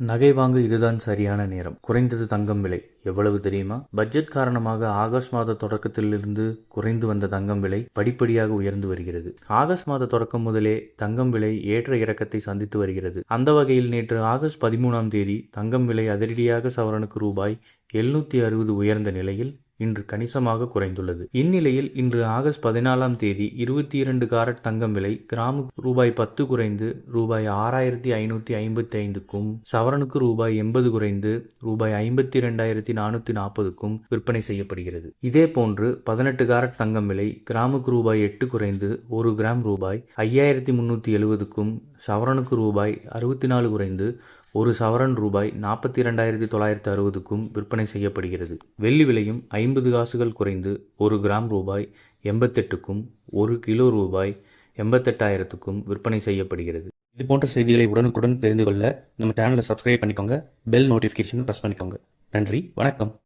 நகை வாங்க இதுதான் சரியான நேரம். குறைந்தது தங்கம் விலை. எவ்வளவு தெரியுமா? பட்ஜெட் காரணமாக ஆகஸ்ட் மாத தொடக்கத்திலிருந்து குறைந்து வந்த தங்கம் விலை படிப்படியாக உயர்ந்து வருகிறது. ஆகஸ்ட் மாத தொடக்கம் முதலே தங்கம் விலை ஏற்ற இறக்கத்தை சந்தித்து வருகிறது. அந்த வகையில் நேற்று ஆகஸ்ட் பதிமூணாம் தேதி தங்கம் விலை அதிரடியாக சவரனுக்கு ரூபாய் எழுநூற்றி அறுபது உயர்ந்த நிலையில் இன்று கணிசமாக குறைந்துள்ளது. இந்நிலையில் இன்று ஆகஸ்ட் பதினாலாம் தேதி இருபத்தி இரண்டு காரட் தங்கம் விலை கிராமுக்கு ரூபாய் பத்து குறைந்து ரூபாய் ஆறாயிரத்தி ஐநூற்றி ஐம்பத்தி ஐந்துக்கும் சவரனுக்கு ரூபாய் எண்பது குறைந்து ரூபாய் ஐம்பத்தி இரண்டாயிரத்தி நானூற்றி நாற்பதுக்கும் விற்பனை செய்யப்படுகிறது. இதே போன்று பதினெட்டு காரட் தங்கம் விலை கிராமுக்கு ரூபாய் எட்டு குறைந்து ஒரு கிராம் ரூபாய் ஐயாயிரத்தி முன்னூற்றி எழுபதுக்கும் சவரனுக்கு ரூபாய் அறுபத்தி நாலு குறைந்து ஒரு சவரன் ரூபாய் நாற்பத்தி இரண்டாயிரத்தி தொள்ளாயிரத்தி அறுபதுக்கும் விற்பனை செய்யப்படுகிறது. வெள்ளி விலையும் ஐம்பது காசுகள் குறைந்து ஒரு கிராம் ரூபாய் எண்பத்தெட்டுக்கும் ஒரு கிலோ ரூபாய் எண்பத்தெட்டாயிரத்துக்கும் விற்பனை செய்யப்படுகிறது. இது போன்ற செய்திகளை உடனுக்குடன் தெரிந்து கொள்ள நம்ம சேனலை சப்ஸ்கிரைப் பண்ணிக்கோங்க. பெல் நோட்டிஃபிகேஷன் ப்ரெஸ் பண்ணிக்கோங்க. நன்றி. வணக்கம்.